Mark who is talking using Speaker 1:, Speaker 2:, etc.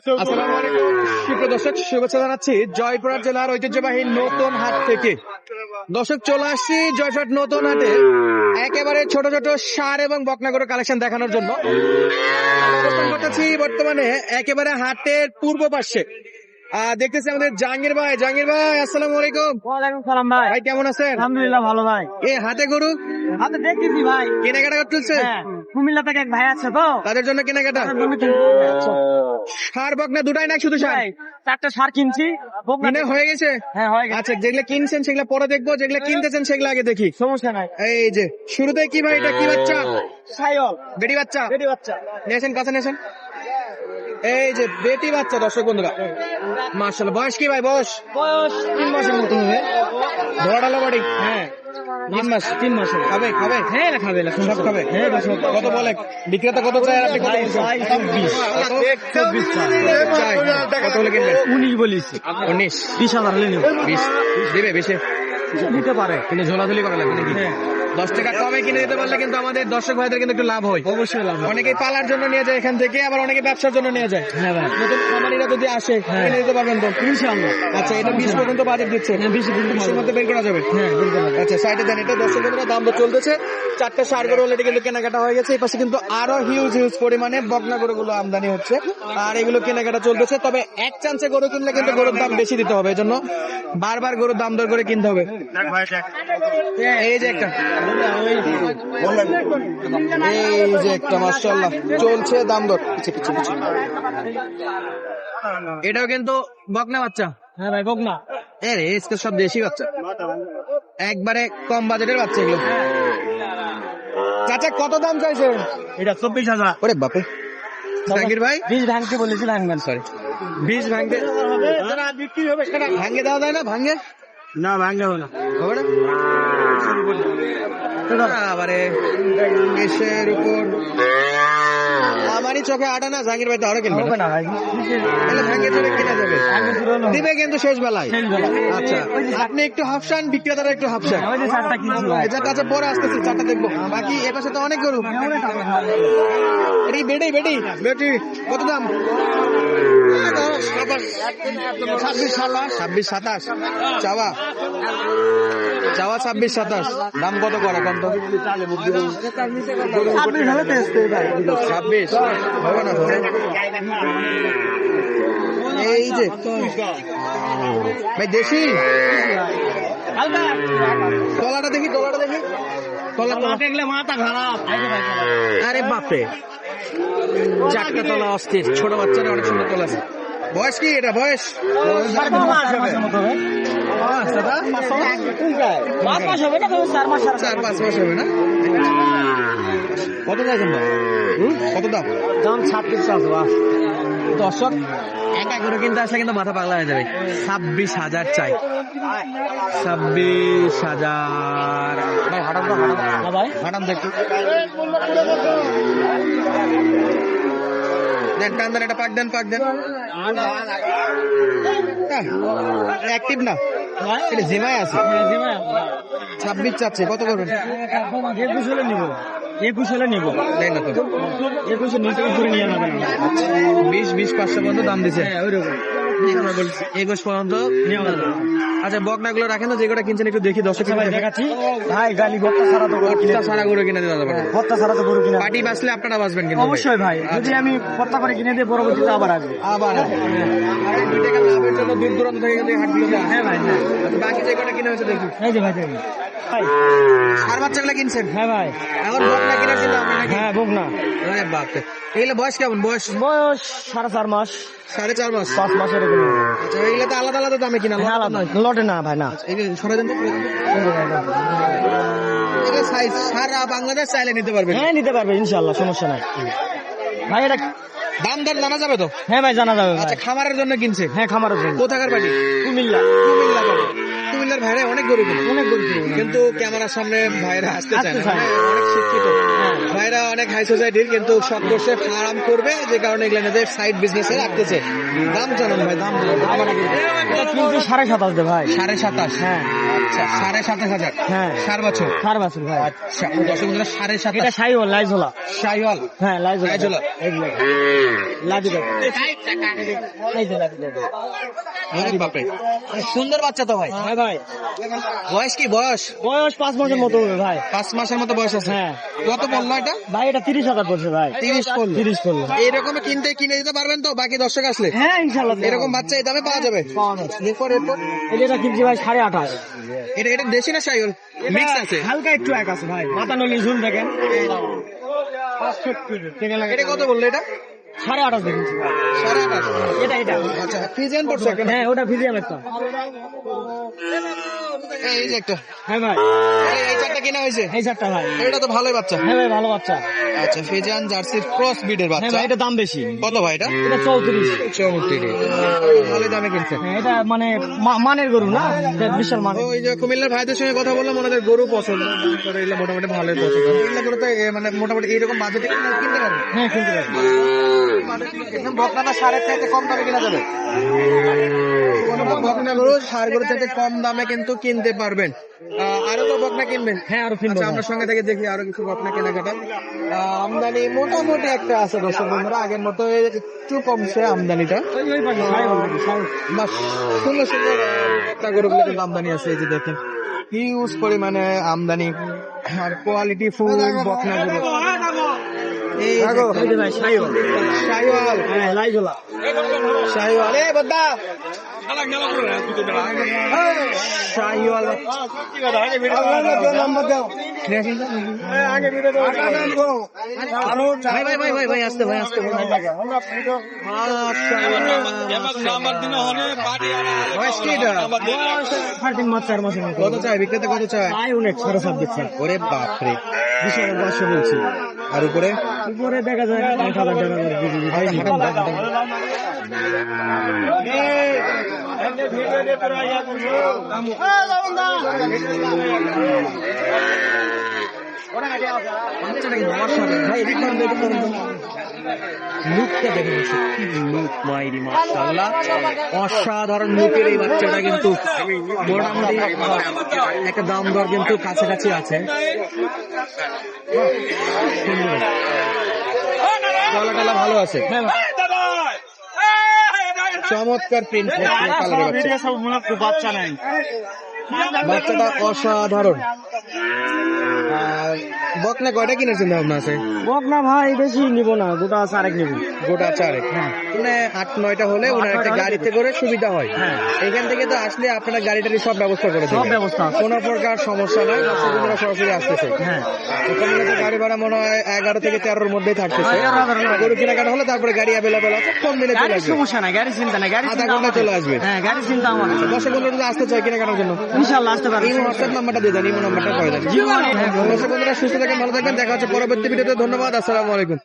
Speaker 1: আসসালামু আলাইকুম। সুপ্রিয় দর্শক শুভেচ্ছা জানাচ্ছি জয়পুরহাট জেলার ঐতিহ্যবাহী নতুন হাট থেকে। দর্শক চলে আসছি জয়পুরহাট নতুন হাটে। একেবারে ছোট ছোট সার এবং বকনাগর কালেকশন দেখানোর জন্য। অবস্থান করতেছি বর্তমানে একেবারে হাটের পূর্ব পাশে আহ, দেখতেছি আমাদের জাহাঙ্গীর ভাই। জাহাঙ্গীর ভাই আসসালামু আলাইকুম।
Speaker 2: ওয়ালাইকুম সালাম ভাই।
Speaker 1: ভাই কেমন আছেন?
Speaker 2: আলহামদুলিল্লাহ ভালো ভাই।
Speaker 1: এ হাতে গরু?
Speaker 2: হাতে দেখতেছি ভাই।
Speaker 1: কেনাকাটা করতেছে
Speaker 2: হ্যাঁ। কুমিল্লা থেকে এক ভাই আছে তো
Speaker 1: তাদের জন্য কেনাকাটা? সার দুটাই না শুধু সার?
Speaker 2: চারটা সার কিনছি।
Speaker 1: কিনে হয়ে গেছে?
Speaker 2: হ্যাঁ হয়ে গেছে।
Speaker 1: আচ্ছা যেগুলো কিনছেন সেগুলো পরে দেখব যেগুলো কিনতেছেন সেগুলো আগে দেখি।
Speaker 2: সমস্যা নাই।
Speaker 1: এই যে শুরুতে কি ভাই এটা কি বাচ্চা?
Speaker 2: সাইল
Speaker 1: বেটি বাচ্চা?
Speaker 2: রেডি বাচ্চা।
Speaker 1: নিয়েছেন কাছে এই যে বেটি বাচ্চা দর্শক বন্ধুরা। মার্শাল বয়স কি ভাই বয়স?
Speaker 2: বয়স তিন মাসের মতো হবে।
Speaker 1: ধরালো বাড়ি
Speaker 2: হ্যাঁ।
Speaker 1: তিন মাস
Speaker 2: তিন মাস
Speaker 1: খাবে খাবে?
Speaker 2: হ্যাঁ খাবে
Speaker 1: সব খাবে?
Speaker 2: হ্যাঁ
Speaker 1: কত বলে? বিক্রেতা কত চায় আপনি কত
Speaker 2: চব্বিশ।
Speaker 1: কত?
Speaker 2: চব্বিশ
Speaker 1: হলে কিনবেন?
Speaker 2: উনিশ বলিস।
Speaker 1: উনিশ।
Speaker 2: বিশ হাজার হলে নিব।
Speaker 1: বিশ দিবে বেশি?
Speaker 2: দিতে পারে।
Speaker 1: কিন্তু ঝোলাঝুলি করা লাগবে নাকি?
Speaker 2: হ্যাঁ।
Speaker 1: দশ টাকা কমে কিনে দিতে পারলে কিন্তু আমাদের দর্শক ভাইদের কিন্তু একটু লাভ হয়।
Speaker 2: অবশ্যই লাভ
Speaker 1: অনেকে পালার জন্য নিয়ে যায় এখান থেকে আবার অনেকে ব্যবসার জন্য নিয়ে যায়।
Speaker 2: হ্যাঁ ভাই।
Speaker 1: নতুন খামারিরা যদি আসে
Speaker 2: হ্যাঁ।
Speaker 1: কিনে দিতে পারবেন তো?
Speaker 2: ইনশাআল্লাহ।
Speaker 1: আচ্ছা এটা বিশ পর্যন্ত বাজেট দিচ্ছে।
Speaker 2: হ্যাঁ, 20 পর্যন্ত
Speaker 1: বিশের মধ্যে বের করা যাবে?
Speaker 2: হ্যাঁ
Speaker 1: আচ্ছা সাইডে দেন এটা। দর্শক বন্ধুরা দাম তো চলতেছে। চারটে সার গরু অলরেডি কিন্তু কেনাকাটা হয়ে গেছে। এই পাশে কিন্তু আরও হিউজ হিউজ পরিমাণে বকনা গরুগুলো আমদানি হচ্ছে। আর এগুলো কেনাকাটা চলতেছে। তবে এক চান্সে গরু কিনলে কিন্তু গরুর দাম বেশি দিতে হবে। এজন্য বারবার গরুর দাম দর করে কিনতে হবে। এই যে একটা। এই যে একটা মাশাআল্লাহ চলছে দাম দর পিছে পিছে পিছে এটাও কিন্তু বকনা বাচ্চা।
Speaker 2: হ্যাঁ ভাই বকনা।
Speaker 1: এর এসকে সব দেশি বাচ্চা। একবারে কম বাজেটের বাচ্চা এগুলো। চাচা কত দাম চাইছে?
Speaker 2: এটা চব্বিশ হাজার।
Speaker 1: ওরে বাপে জাহাঙ্গীর ভাই?
Speaker 2: বীজ ভাঙতে বলেছি ভাঙবেন
Speaker 1: সরি বীজ ভাঙতে
Speaker 2: বিক্রি হবে সেটা
Speaker 1: ভাঙে দেওয়া যায় না ভাঙে।
Speaker 2: না ভাঙবে না
Speaker 1: হবে না আবারে দেশের উপর আমারই চোখে আটা না জাহাঙ্গীর ভাই তো আরও কিনবে না তাহলে কিনা যাবে দিবে কিন্তু শেষ বেলায়। আচ্ছা আপনি একটু হাফসান বিক্রেতারা একটু হাফসান। এটা কাছে পরে আসতেছি চারটা দেখব। বাকি এ পাশে তো অনেক গরু। এটি বেডি বেডি বেটি কত দাম? ছাব্বিশ সাতাশ। ছাব্বিশ সাতাশ। চাওয়া। চাওয়া ছাব্বিশ সাতাশ। দাম কত করে কম তো?
Speaker 2: ছাব্বিশ
Speaker 1: হবে না এই যে ভাই দেশি? তলাটা দেখি তলাটা দেখি।
Speaker 2: মাথা খারাপ
Speaker 1: আরে বাপরে। চারটা তলা অস্থির ছোট বাচ্চারা অনেক সুন্দর তলা আছে। বয়স কি এটা? বয়স?
Speaker 2: পাঁচ মাস হবে? না চার মাস
Speaker 1: চার পাঁচ মাস হবে না? কত চাইছেন? কত দাম?
Speaker 2: দাম ছাব্বিশ আছে
Speaker 1: দর্শক একা করে কিনতে আসলে কিন্তু মাথা পাগলা হয়ে যাবে। ছাব্বিশ হাজার চাই। ছাব্বিশ হাজার। ভাই হাঁটান তো
Speaker 2: ভাই।
Speaker 1: হাঁটান তো একটু। দেন টান দেন এটা পাক দেন পাক দেন। অ্যাক্টিভ না
Speaker 2: ভাই
Speaker 1: এটা জিমায় আছে। ছাব্বিশ চাচ্ছে কত করবেন?
Speaker 2: একুশ হলে নিব একুশ হলে নিব।
Speaker 1: তাই না তো।
Speaker 2: একুশে নিচে উপরে নিয়ে নেবেন
Speaker 1: বিশ বিশ পাঁচশো মতো দাম দিচ্ছে
Speaker 2: হ্যাঁ ওইরকম।
Speaker 1: একুশ পর্যন্ত আচ্ছা বকনা গুলো রাখেন তো যে কিনছেন একটু দেখি দর্শক
Speaker 2: দেখাচ্ছি। ভাই গালি ভর্তা ছাড়া তো গরু কিনে
Speaker 1: সারা গরু কিনে দিতে পারবেন
Speaker 2: ভর্তা ছাড়া তো গরু কিনে
Speaker 1: আপনারা বাঁচবেন কিন্তু।
Speaker 2: অবশ্যই ভাই যদি আমি ভর্তা করে কিনে দিই পরবর্তীতে আবার আসবে।
Speaker 1: আবার আর এই দুই টাকা লাভের জন্য দূর দূরান্ত থেকে এই
Speaker 2: হ্যাঁ ভাই হ্যাঁ।
Speaker 1: বাকি যে কটা কিনে হয়েছে দেখি।
Speaker 2: এই যে ভাই। ভাই।
Speaker 1: বাচ্চাগুলো কিনছেন?
Speaker 2: হ্যাঁ ভাই।
Speaker 1: এখন কিনে নাকি
Speaker 2: হ্যাঁ না।
Speaker 1: আরে এগুলো বয়স কেমন? বয়স?
Speaker 2: বয়স সাড়ে চার মাস।
Speaker 1: সাড়ে চার মাস?
Speaker 2: পাঁচ মাস এরকম।
Speaker 1: আচ্ছা তো আলাদা আলাদা দামে কিনা
Speaker 2: হ্যাঁ আলাদা। লটে না ভাই না।
Speaker 1: এই সরে দেন। সাইজ সারা বাংলাদেশ চাইলে নিতে পারবেন।
Speaker 2: হ্যাঁ নিতে পারবে ইনশাল্লাহ সমস্যা নাই। ভাই এটা
Speaker 1: দাম দর জানা যাবে তো?
Speaker 2: হ্যাঁ ভাই জানা যাবে
Speaker 1: আচ্ছা খামারের জন্য কিনছে?
Speaker 2: হ্যাঁ খামারের জন্য।
Speaker 1: কোথাকার বাড়ি?
Speaker 2: কুমিল্লা।
Speaker 1: কুমিল্লা কুমিল্লার ভাইরা অনেক গরিব
Speaker 2: অনেক গরিব
Speaker 1: কিন্তু ক্যামেরার সামনে ভাইরা আসতে চায় না। অনেক শিক্ষিত।
Speaker 2: হ্যাঁ।
Speaker 1: ভাইরা অনেক হাই সোসাইটির কিন্তু সব করছে ফার্ম করবে যে কারণে এগুলো নিজের সাইড বিজনেসে রাখতেছে। দাম জানান ভাই দাম।
Speaker 2: কিন্তু সাড়ে সাতাশ দে ভাই।
Speaker 1: সাড়ে সাতাশ।
Speaker 2: হ্যাঁ।
Speaker 1: আচ্ছা সাড়ে সাতাশ হাজার।
Speaker 2: হ্যাঁ।
Speaker 1: বছর।
Speaker 2: বছর ভাই
Speaker 1: আচ্ছা সাড়ে
Speaker 2: এটা সাইওয়াল লাইজোলা। হ্যাঁ লাইজোলা।
Speaker 1: লাইজোলা।
Speaker 2: লাইজোলা।
Speaker 1: সুন্দর বাচ্চা তো ভাই।
Speaker 2: হ্যাঁ ভাই।
Speaker 1: বয়স কি বয়স?
Speaker 2: বয়স পাঁচ মাসের মতো হবে ভাই।
Speaker 1: পাঁচ মাসের মতো বয়স আছে।
Speaker 2: হ্যাঁ।
Speaker 1: কত বলল এটা?
Speaker 2: ভাই এটা তিরিশ হাজার পড়ছে ভাই।
Speaker 1: তিরিশ পড়ল
Speaker 2: তিরিশ পড়ল
Speaker 1: এইরকম কিনতে কিনে দিতে পারবেন তো? বাকি দর্শক আসলে?
Speaker 2: হ্যাঁ ইনশাল্লাহ
Speaker 1: এরকম বাচ্চা এই দামে পাওয়া যাবে?
Speaker 2: পাওয়া যাবে।
Speaker 1: এরপর এরপর।
Speaker 2: এটা কিনছি ভাই সাড়ে আঠাশ।
Speaker 1: এটা এটা দেশি না শাইওয়াল মিক্স আছে?
Speaker 2: হালকা একটু এক আছে ভাই। মাথা নলি ঝুল দেখেন।
Speaker 1: এটা কত বলল এটা?
Speaker 2: সাড়ে আঠাশ দেখেছি
Speaker 1: সাড়ে আঠাশ
Speaker 2: এটা এটা।
Speaker 1: আচ্ছা ফিজিয়ান পড়ছে?
Speaker 2: হ্যাঁ ওটা ফিজিয়ান একটা
Speaker 1: এই যে একটা।
Speaker 2: হ্যাঁ ভাই।
Speaker 1: এই- এই চারটা কিনা হয়েছে?
Speaker 2: এই চারটা ভাই।
Speaker 1: এটা তো ভালোই বাচ্চা।
Speaker 2: হ্যাঁ ভাই ভালো বাচ্চা।
Speaker 1: আচ্ছা ফিজিয়ান জার্সির ক্রস বিডের
Speaker 2: হ্যাঁ
Speaker 1: বাচ্চা।
Speaker 2: ভাই এটা দাম বেশি।
Speaker 1: কত ভাই এটা?
Speaker 2: এটা চৌত্রিশ।
Speaker 1: চৌত্রিশ। ভালো দামে কিনছে।
Speaker 2: হ্যাঁ এটা মানে মা- মানের গরু না? বিশাল মানে
Speaker 1: ওই যে কুমিল্লার ভাইদের সঙ্গে কথা বললাম ওনাদের গরু পছন্দ। করে এগুলো মোটামুটি ভালোই পছন্দ। এগুলো গরু তো মানে মোটামুটি এইরকম বাজেটে কিনতে পারবে?
Speaker 2: হ্যাঁ কিনতে পারব।
Speaker 1: একদম বকনাটা সারের চাইতে কম দামে কিনা যাবে? সার গরু কম দামে কিন্তু কিনতে পারবেন। আহ, আরও তো বকনা কিনবেন?
Speaker 2: হ্যাঁ আরও কিনবো।
Speaker 1: আচ্ছা আমরা সঙ্গে থেকে দেখি আরও কিছু বকনা কেনাকাটা। আমদানি মোটামুটি একটা আছে দর্শক বন্ধুরা আগের মতো একটু কমছে আমদানিটা।
Speaker 2: ওই ওই পাশে সাড়ে বলব সাড়ে
Speaker 1: বা সুন্দর সুন্দর একটা গরুগুলো কিন্তু আমদানি আছে এই যে দেখেন। হিউজ পরিমাণে আমদানি আর কোয়ালিটি ফুল বকনা গরু। এই
Speaker 2: ওই যে ভাই সাইওয়াল।
Speaker 1: শাহিওয়াল
Speaker 2: হ্যাঁ লাইজোলা।
Speaker 1: শাহিওয়াল এ বদ্দা! বয়স কত চাই বিক্রেতা কত চায়
Speaker 2: অনেক সাড়ে ছাব্বিশ
Speaker 1: ওরে বাপরে
Speaker 2: বিশাল পাঁচশো বলছি
Speaker 1: আর উপরে
Speaker 2: উপরে দেখা যায় এক হাজার টাকা করে কেজি দিতে।
Speaker 1: হাঁটান, হাঁটান, হাঁটান। বাচ্চাটা কিন্তু অসাধারণ। ভাই, এদিক করেন তো, এদিক করেন তো। লুকটা দেখুন সত্যি লুক মাইরি মাশাআল্লাহ অসাধারণ লুকের এই বাচ্চাটা কিন্তু মোটামুটি একটা দাম দর কিন্তু কাছাকাছি আছে। গলা টলা ভালো আছে
Speaker 2: হ্যাঁ
Speaker 1: চমৎকার প্রিন্ট বাচ্চা
Speaker 2: নাই
Speaker 1: বাচ্চাটা অসাধারণ। আর বকনা কয়টা কিনেছেন ভাবনা আছে
Speaker 2: বক না ভাই বেশি নিব না গোটা আরেক নিব।
Speaker 1: গোটা চারেক। মানে আট নয়টা হলে ওনার একটা গাড়িতে করে সুবিধা হয়।
Speaker 2: হ্যাঁ।
Speaker 1: এখান থেকে তো আসলে আপনারা গাড়িটারি সব ব্যবস্থা করে
Speaker 2: সব ব্যবস্থা
Speaker 1: কোনো প্রকার সমস্যা নাই দর্শকবন্ধুরা সরাসরি আসতেছে।
Speaker 2: হ্যাঁ।
Speaker 1: গাড়ি ভাড়া মনে হয় এগারো থেকে তেরোর মধ্যেই থাকতেছে।
Speaker 2: হাজার
Speaker 1: গরু কেনাকাটা হলে তারপরে গাড়ি অ্যাভেলেবেল আছে কম দিনে চলে আসবে।
Speaker 2: সমস্যা নাই গাড়ি চিন্তা নাই গাড়ি
Speaker 1: আধা
Speaker 2: ঘণ্টা
Speaker 1: চলে আসবে।
Speaker 2: হ্যাঁ গাড়ি চিন্তা আমার
Speaker 1: বন্ধুরা আসতে চায় কেনাকাটার জন্য?
Speaker 2: আসতে পারবেন
Speaker 1: এই হোয়াটসঅ্যাপ নাম্বারটা দিয়ে দেন এই নাম্বারটা করে দেন।
Speaker 2: জীবনে
Speaker 1: বন্ধুরা সুস্থ থাকেন ভালো থাকবেন দেখা হচ্ছে পরবর্তী ভিডিওতে। ধন্যবাদ আসসালামু আলাইকুম।